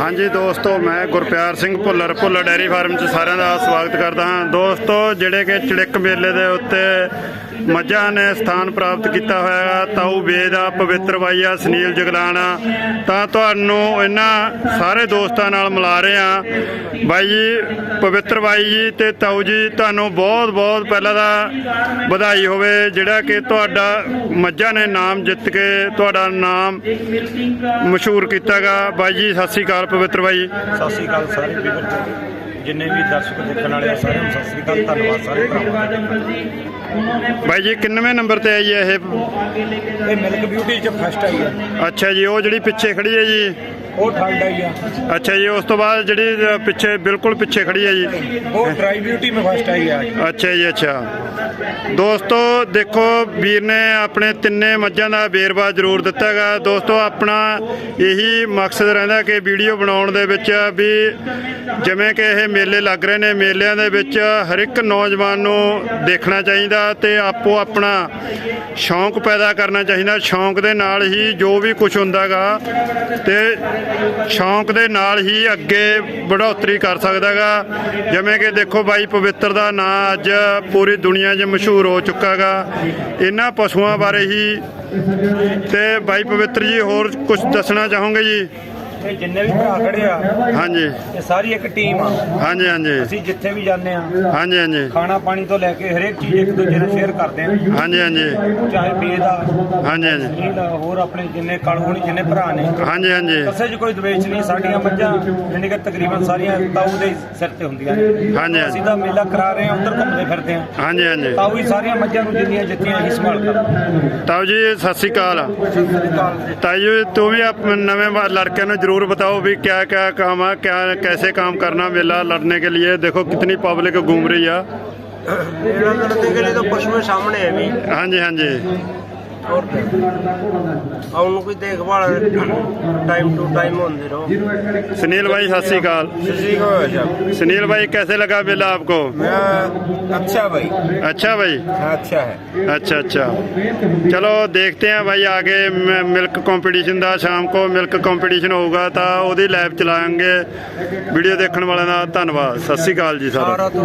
ਹਾਂਜੀ ਦੋਸਤੋ, ਮੈਂ ਗੁਰਪਿਆਰ ਸਿੰਘ ਭੁੱਲਰ ਭੁੱਲਰ ਡੈਰੀ ਫਾਰਮ 'ਚ ਸਾਰਿਆਂ ਦਾ ਸਵਾਗਤ ਕਰਦਾ ਹਾਂ। ਦੋਸਤੋ, ਜਿਹੜੇ ਕਿ ਚੜਿੱਕ ਮੇਲੇ ਦੇ ਉੱਤੇ ਮੱਝਾਂ ਨੇ ਸਥਾਨ ਪ੍ਰਾਪਤ ਕੀਤਾ ਹੋਇਆ ਹੈ, ਤਾਊ ਵੇਦ ਆ, ਪਵਿੱਤਰ ਬਾਈ ਆ, ਸੁਨੀਲ ਜਗਲਾਣਾ ਤਾਂ ਤੁਹਾਨੂੰ ਇਹਨਾਂ ਸਾਰੇ ਦੋਸਤਾਂ ਨਾਲ ਮਿਲਾ ਰਹੇ ਹਾਂ। ਬਾਈ ਜੀ, ਪਵਿੱਤਰ ਬਾਈ ਜੀ ਤੇ ਤਾਊ ਜੀ, ਤੁਹਾਨੂੰ ਬਹੁਤ ਬਹੁਤ ਪਹਿਲਾਂ ਦਾ ਵਧਾਈ ਹੋਵੇ। ਜਿਹੜਾ ਕਿ ਤੁਹਾਡਾ ਮੱਝਾਂ ਨੇ ਨਾਮ ਜਿੱਤ ਕੇ ਤੁਹਾਡਾ ਨਾਮ ਮਸ਼ਹੂਰ ਕੀਤਾਗਾ। ਬਾਈ ਜੀ ਸਤਿ ਸ੍ਰੀ ਅਕਾਲ ਪਵਿੱਤਰ ਬਾਈ। ਸਤਿ ਸ੍ਰੀ ਅਕਾਲ ਸਾਰੇ ਵੀਰ। ਜਿੰਨੇ ਵੀ ਦਰਸ਼ਕ ਦੇਖਣ ਵਾਲੇ ਆ ਸਾਰਿਆਂ ਨੂੰ ਸਤਿ ਸ੍ਰੀ ਅਕਾਲ ਧੰਨਵਾਦ ਸਾਰੇ ਭਰਾਵਾਂ ਦਾ। ਬਾਈ ਜੀ ਕਿੰਨਵੇਂ ਨੰਬਰ ਤੇ ਆਈ ਹੈ ਇਹ? ਇਹ ਮਿਲਕ ਬਿਊਟੀ ਚ ਫਸਟ ਆਈ ਆ ਅੱਛਾ ਜੀ ਉਹ ਜਿਹੜੀ ਪਿੱਛੇ ਖੜੀ ਹੈ ਜੀ? ਉਹ ਥਰਡ ਆਈ ਆ। ਅੱਛਾ ਜੀ ਉਸ ਤੋਂ ਬਾਅਦ ਜਿਹੜੀ ਅ, ਪਿੱਛੇ ਬਿਲਕੁਲ ਪਿੱਛੇ ਖੜੀ ਹੈ ਜੀ। ਉਹ ਡਰਾਈ ਬਿਊਟੀ में ਫਸਟ ਆਈ ਆ। ਅੱਛਾ ਜੀ ਅੱਛਾ। ਦੋਸਤੋ ਦੇਖੋ ਵੀਰ ਨੇ ਆਪਣੇ ਤਿੰਨੇ ਮੱਝਾਂ ਦਾ ਵੇਰਵਾ ਜ਼ਰੂਰ ਦਿੱਤਾ ਹੈਗਾ ਦੋਸਤੋ ਆਪਣਾ ਇਹੀ ਮਕਸਦ ਰਹਿੰਦਾ ਕਿ ਵੀਡੀਓ ਬਣਾਉਣ ਦੇ ਵਿੱਚ ਵੀ ਜਿਵੇਂ ਕਿ ਇਹ ਮੇਲੇ ਲੱਗ ਰਹੇ ਨੇ। ਮੇਲਿਆਂ ਦੇ ਵਿੱਚ ਹਰ ਇੱਕ ਨੌਜਵਾਨ ਨੂੰ ਦੇਖਣਾ ਚਾਹੀਦਾ ਤੇ ਆਪੋ ਆਪਣਾ ਸ਼ੌਂਕ ਪੈਦਾ ਕਰਨਾ ਚਾਹੀਦਾ। ਸ਼ੌਂਕ ਦੇ ਨਾਲ ਹੀ ਜੋ ਵੀ ਕੁਝ ਹੁੰਦਾਗਾ ਤੇ ਸ਼ੌਂਕ ਦੇ ਨਾਲ ਹੀ ਅੱਗੇ ਬੜੋਤਰੀ ਕਰ ਸਕਦਾਗਾ। ਜਿਵੇਂ ਕਿ ਦੇਖੋ ਬਾਈ ਪਵਿੱਤਰ ਦਾ ਨਾਂ ਅੱਜ ਪੂਰੀ ਦੁਨੀਆ 'ਚ ਮਸ਼ਹੂਰ ਹੋ ਚੁੱਕਾਗਾ। ਇਹਨਾਂ ਪਸ਼ੂਆਂ ਬਾਰੇ ਹੀ ਤੇ ਬਾਈ ਪਵਿੱਤਰ ਜੀ ਹੋਰ ਕੁਝ ਦੱਸਣਾ ਚਾਹੋਗੇ ਜੀ? ਇੱਥੇ ਜਿੰਨੇ ਵੀ ਭਰਾ ਖੜੇ ਆ ਹਾਂਜੀ। ਇਹ ਸਾਰੀ ਇੱਕ ਟੀਮ ਆ। ਹਾਂਜੀ ਹਾਂਜੀ। ਅਸੀਂ ਜਿੱਥੇ ਵੀ ਜਾਂਦੇ ਆ ਹਾਂਜੀ ਹਾਂਜੀ। ਖਾਣਾ ਪਾਣੀ ਤੋਂ ਲੈ ਕੇ ਹਰੇਕ ਚੀਜ਼ ਇੱਕ ਦੂਜੇ ਨਾਲ ਸ਼ੇਅਰ ਕਰਦੇ ਆ। ਹਾਂਜੀ ਹਾਂਜੀ। ਚਾਹੇ ਬੇ ਦਾ ਹਾਂਜੀ ਹਾਂਜੀ। ਹੋਰ ਆਪਣੇ ਜਿੰਨੇ ਕਲਹੂਣੀ ਜਿੰਨੇ ਭਰਾ ਨੇ। ਹਾਂਜੀ ਹਾਂਜੀ। ਕਿਸੇ 'ਚ ਕੋਈ ਦਵੇਸ਼ ਨਹੀਂ ਸਾਡੀਆਂ ਮੱਝਾਂ ਯਾਨੀ ਕਿ ਤਕਰੀਬਨ ਸਾਰੀਆਂ ਤਾਊ ਦੇ ਸਿਰ ਤੇ ਹੁੰਦੀਆਂ ਨੇ। ਹਾਂਜੀ ਅਸੀਂ ਤਾਂ ਮੇਲਾ ਕਰਾ ਰਹੇ ਹਾਂ ਉਧਰ ਘੁੰਮਦੇ ਫਿਰਦੇ ਆ। ਹਾਂਜੀ ਹਾਂਜੀ। ਤਾਊ ਹੀ ਸਾਰੀਆਂ ਮੱਝਾਂ ਨੂੰ ਜਿੰਨੀਆਂ ਜਿੱਤੀਆਂ ਹੀ ਸੰਭਾਲਦਾ ਤਾਊ ਜੀ ਸਤਿ ਸ਼੍ਰੀ ਅਕਾਲ। ਤਾਊ ਜੀ ਤੂੰ ਵੀ ਆਪਣੇ ਨਵੇਂ ਲੜਕਿਆਂ ਨੂੰ ਜ਼ਰੂਰ जरूर बताओ भी क्या क्या काम है क्या कैसे काम करना मेला लड़ने के लिए देखो कितनी पब्लिक घूम रही है मेला करने के लिए तो पशु सामने है भी हाँ जी हाँ जी और क्या। और उनको देखभाल टाइम टू टाइम होते रहो सुनील भाई सत श्री अकाल किसी को ऐसा सुनील भाई कैसे लगा मेला आपको मैं अच्छा भाई अच्छा भाई अच्छा है अच्छा अच्छा चलो देखते हैं भाई आगे म- मिल्क कंपटीशन ਦਾ ਸ਼ਾਮ ਕੋ ਮਿਲਕ ਕੰਪੀਟੀਸ਼ਨ ਹੋਊਗਾ ਤਾਂ ਉਹਦੀ ਲਾਈਵ ਚਲਾਵਾਂਗੇ ਵੀਡੀਓ ਦੇਖਣ ਵਾਲਿਆਂ ਦਾ ਧੰਨਵਾਦ ਸਤਿ ਸ੍ਰੀ ਅਕਾਲ ਜੀ ਸਾਰਿਆਂ ਨੂੰ सारा तो